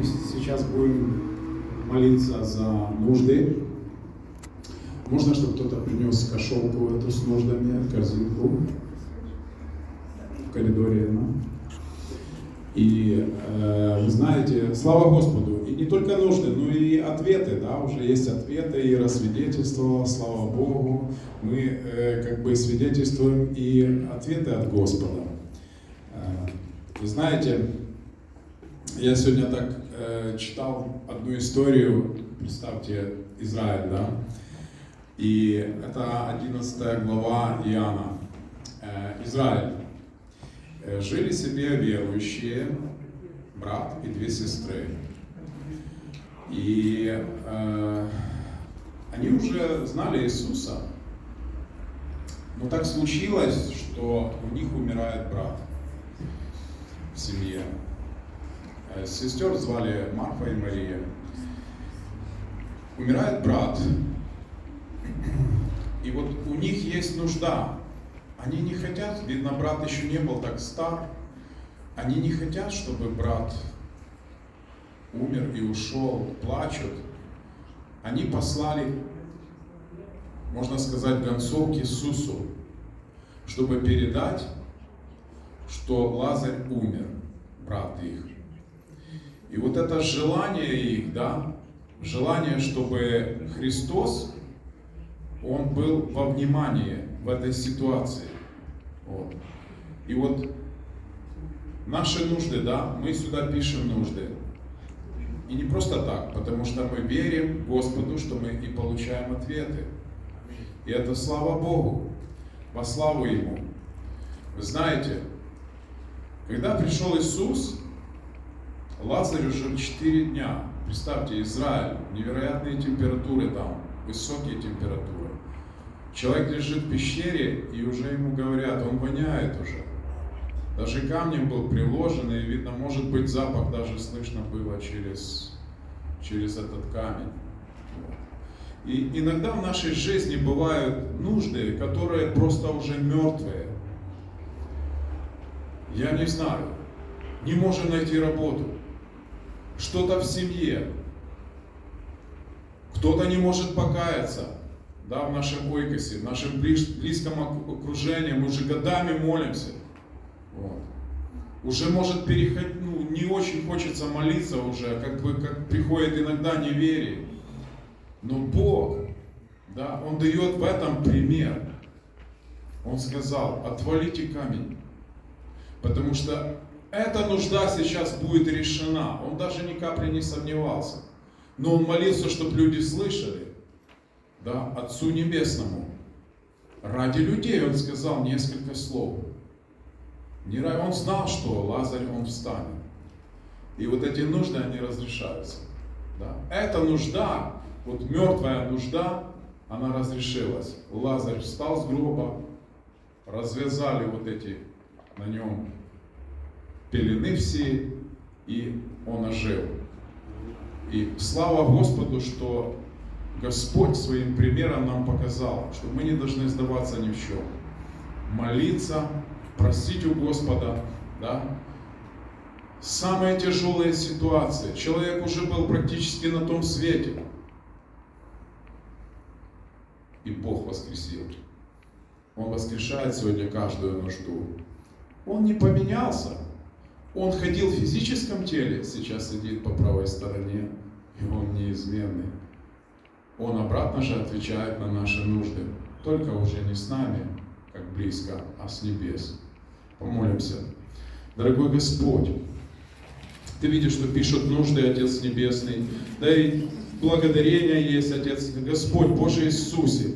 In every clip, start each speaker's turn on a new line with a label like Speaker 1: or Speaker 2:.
Speaker 1: Мы сейчас будем молиться за нужды. Можно, чтобы кто-то принес кошелку эту с нуждами, корзинку в коридоре. Да? И э, вы знаете, слава Господу, и не только нужды, но и ответы, да, уже есть ответы, и рассвидетельствовала, слава Богу, мы э, как бы свидетельствуем и ответы от Господа. Э, вы знаете, я сегодня так читал одну историю, представьте, Израиль, да, и это 11 глава Иоанна. Э, Израиль. Э, жили себе верующие, брат и две сестры. И э, они уже знали Иисуса. Но так случилось, что у них умирает брат в семье. Э, сестер звали Марфа и Мария. Умирает брат. И вот у них есть нужда. Они не хотят, видно, брат еще не был так стар, они не хотят, чтобы брат умер и ушел, плачут. Они послали, можно сказать, гонцов Иисусу, чтобы передать, что Лазарь умер, брат их. И вот это желание их, да, желание, чтобы Христос, Он был во внимании в этой ситуации. Вот. И вот наши нужды, да, мы сюда пишем нужды. И не просто так, потому что мы верим Господу, что мы и получаем ответы. И это слава Богу, во славу Ему. Вы знаете, когда пришел Иисус, Лазарь уже 4 дня. Представьте, Израиль, невероятные температуры там, высокие температуры. Человек лежит в пещере, и уже ему говорят, он воняет уже. Даже камнем был приложен, и видно, может быть, запах даже слышно было через, через этот камень. И иногда в нашей жизни бывают нужды, которые просто уже мертвые. Я не знаю, не можем найти работу, что-то в семье, кто-то не может покаяться, да, в нашем ойкосе, в нашем близком окружении, мы уже годами молимся. Вот. Уже может переходить, ну, не очень хочется молиться уже, как бы как приходит иногда неверие. Но Бог, да, Он дает в этом пример. Он сказал, отвалите камень. Потому что эта нужда сейчас будет решена. Он даже ни капли не сомневался. Но он молился, чтобы люди слышали да, Отцу Небесному. Ради людей он сказал несколько слов. Он знал, что Лазарь, он встанет. И вот эти нужды, они разрешаются. Да. Эта нужда, вот мертвая нужда, она разрешилась. Лазарь встал с гроба, развязали вот эти на нем пелены все, и он ожил. И слава Господу, что Господь своим примером нам показал, что мы не должны сдаваться ни в чем. Молиться, просить у Господа, да. Самая тяжелая ситуация. Человек уже был практически на том свете. И Бог воскресил. Он воскрешает сегодня каждую нужду. Он не поменялся. Он ходил в физическом теле, сейчас сидит по правой стороне, и он неизменный. Он обратно же отвечает на наши нужды, только уже не с нами, как близко, а с небес. Помолимся. Дорогой Господь, Ты видишь, что пишут нужды, Отец Небесный. Да и благодарение есть, Отец Господь, Боже Иисусе.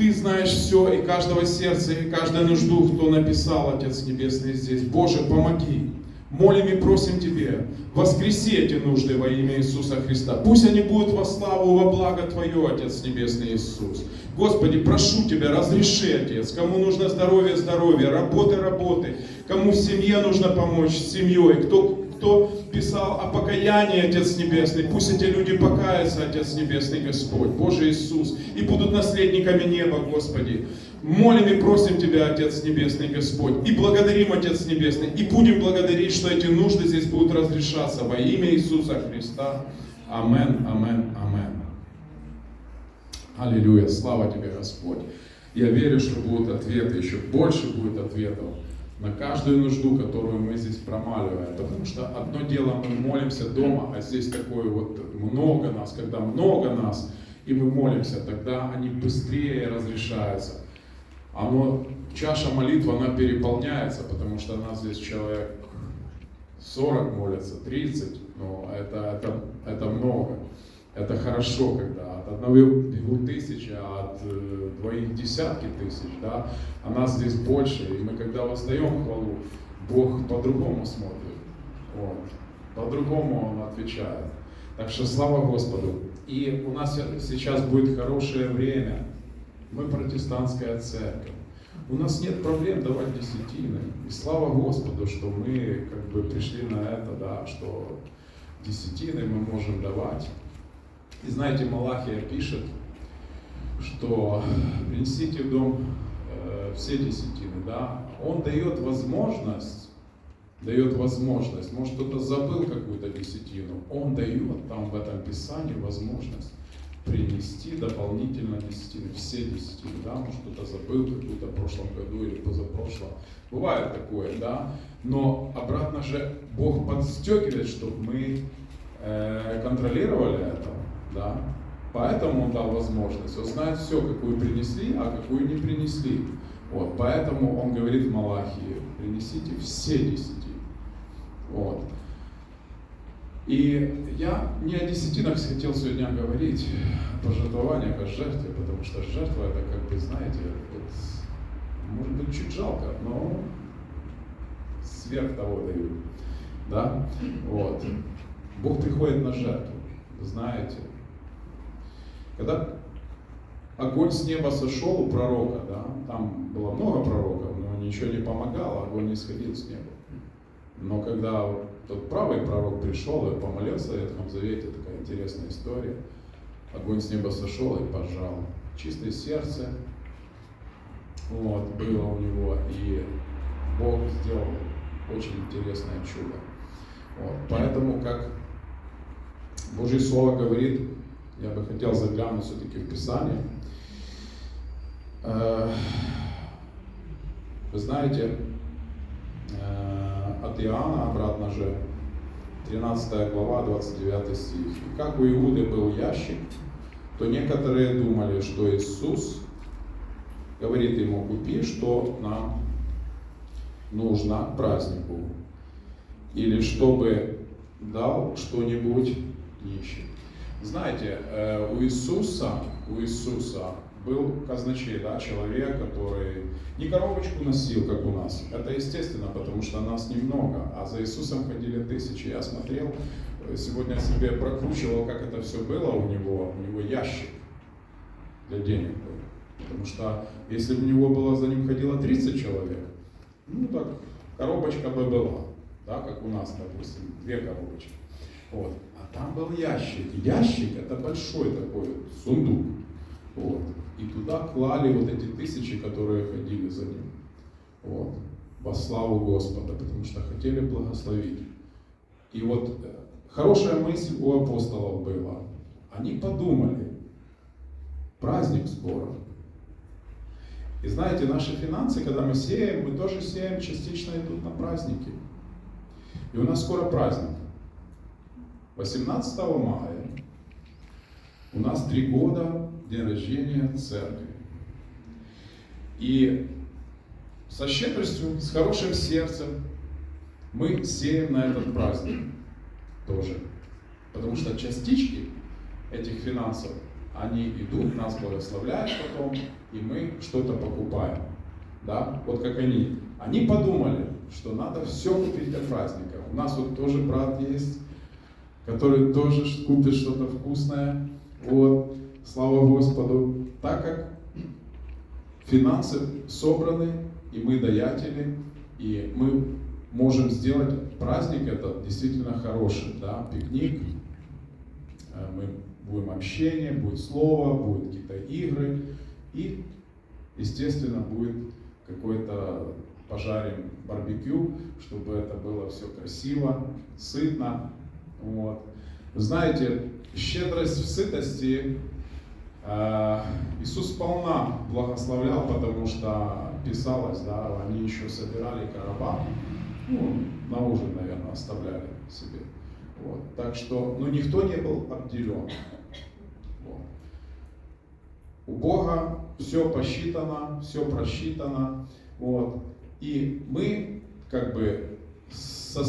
Speaker 1: Ты знаешь все и каждого сердца, и каждую нужду, кто написал, Отец Небесный, здесь. Боже, помоги. Молим и просим Тебе, воскреси эти нужды во имя Иисуса Христа. Пусть они будут во славу, во благо Твое, Отец Небесный Иисус. Господи, прошу Тебя, разреши, Отец, кому нужно здоровье, здоровье, работы, работы, кому в семье нужно помочь, с семьей, кто, кто писал о покаянии, Отец Небесный. Пусть эти люди покаятся, Отец Небесный, Господь, Боже Иисус, и будут наследниками неба, Господи. Молим и просим Тебя, Отец Небесный, Господь, и благодарим, Отец Небесный, и будем благодарить, что эти нужды здесь будут разрешаться во имя Иисуса Христа. Амен, амен, амен. Аллилуйя, слава Тебе, Господь. Я верю, что будут ответы, еще больше будет ответов на каждую нужду, которую мы здесь промаливаем. Потому что одно дело мы молимся дома, а здесь такое вот много нас, когда много нас, и мы молимся, тогда они быстрее разрешаются. Оно, чаша молитвы, она переполняется, потому что нас здесь человек 40 молятся, 30, но это, это, это много. Это хорошо, когда от одного тысячи, а от э, двоих десятки тысяч, да, а нас здесь больше, и мы когда воздаем хвалу, Бог по-другому смотрит, вот, по-другому Он отвечает. Так что слава Господу. И у нас сейчас будет хорошее время. Мы протестантская церковь. У нас нет проблем давать десятины. И слава Господу, что мы как бы пришли на это, да, что десятины мы можем давать. И знаете, Малахия пишет, что принесите в дом э, все десятины, да, он дает возможность, дает возможность, может кто-то забыл какую-то десятину, он дает там в этом Писании возможность принести дополнительно десятины, все десятины, да, может кто-то забыл какую-то в прошлом году или позапрошлом, бывает такое, да, но обратно же Бог подстегивает, чтобы мы э, контролировали это, да? Поэтому он дал возможность. Он знает все, какую принесли, а какую не принесли. Вот, поэтому он говорит в Малахии, принесите все десяти. Вот. И я не о десятинах хотел сегодня говорить, о пожертвованиях, о жертве, потому что жертва это, как бы, знаете, вот, может быть, чуть жалко, но сверх того дают. Да? Вот. Бог приходит на жертву, знаете. Когда огонь с неба сошел у пророка, да, там было много пророков, но ничего не помогало, огонь не сходил с неба. Но когда тот правый пророк пришел и помолился в Ветхом Завете, такая интересная история, огонь с неба сошел и пожал. Чистое сердце вот, было у него, и Бог сделал очень интересное чудо. Вот, поэтому, как Божье Слово говорит, я бы хотел заглянуть все-таки в Писание. Э, вы знаете, э, от Иоанна обратно же, 13 глава, 29 стих. Как у Иуды был ящик, то некоторые думали, что Иисус говорит ему, купи, что нам нужно празднику, или чтобы дал что-нибудь нищим. Знаете, э, у Иисуса, у Иисуса был казначей, да, человек, который не коробочку носил, как у нас. Это естественно, потому что нас немного, а за Иисусом ходили тысячи. Я смотрел, э, сегодня себе прокручивал, как это все было у него. У него ящик для денег был. Потому что если бы у него было, за ним ходило 30 человек, ну так, коробочка бы была, да, как у нас, допустим, две коробочки. Вот. А там был ящик. Ящик это большой такой сундук. Вот. И туда клали вот эти тысячи, которые ходили за ним. Вот. Во славу Господа, потому что хотели благословить. И вот э, хорошая мысль у апостолов была. Они подумали, праздник скоро. И знаете, наши финансы, когда мы сеем, мы тоже сеем, частично идут на праздники. И у нас скоро праздник. 18 мая у нас три года день рождения церкви. И со щедростью, с хорошим сердцем мы сеем на этот праздник тоже. Потому что частички этих финансов, они идут, нас благословляют потом, и мы что-то покупаем. Да? Вот как они. Они подумали, что надо все купить для праздника. У нас вот тоже брат есть, который тоже купит что-то вкусное. Вот, слава Господу. Так как финансы собраны, и мы даятели, и мы можем сделать праздник этот действительно хороший, да, пикник, Э, мы будем общение, будет слово, будут какие-то игры и, естественно, будет какой-то пожарим барбекю, чтобы это было все красиво, сытно. Вот. Знаете, щедрость в сытости э, Иисус полна благословлял, потому что писалось, да, они еще собирали короба, ну, на ужин, наверное, оставляли себе. Вот. Так что, ну, никто не был обделен. Вот. У Бога все посчитано, все просчитано. Вот. И мы, как бы, со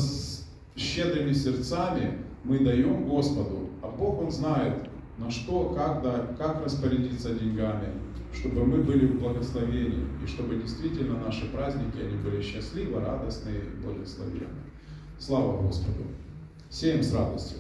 Speaker 1: щедрыми сердцами мы даем Господу, а Бог, Он знает, на что, как, да, как распорядиться деньгами, чтобы мы были в благословении, и чтобы действительно наши праздники, они были счастливы, радостные и благословенные. Слава Господу! Сеем с радостью.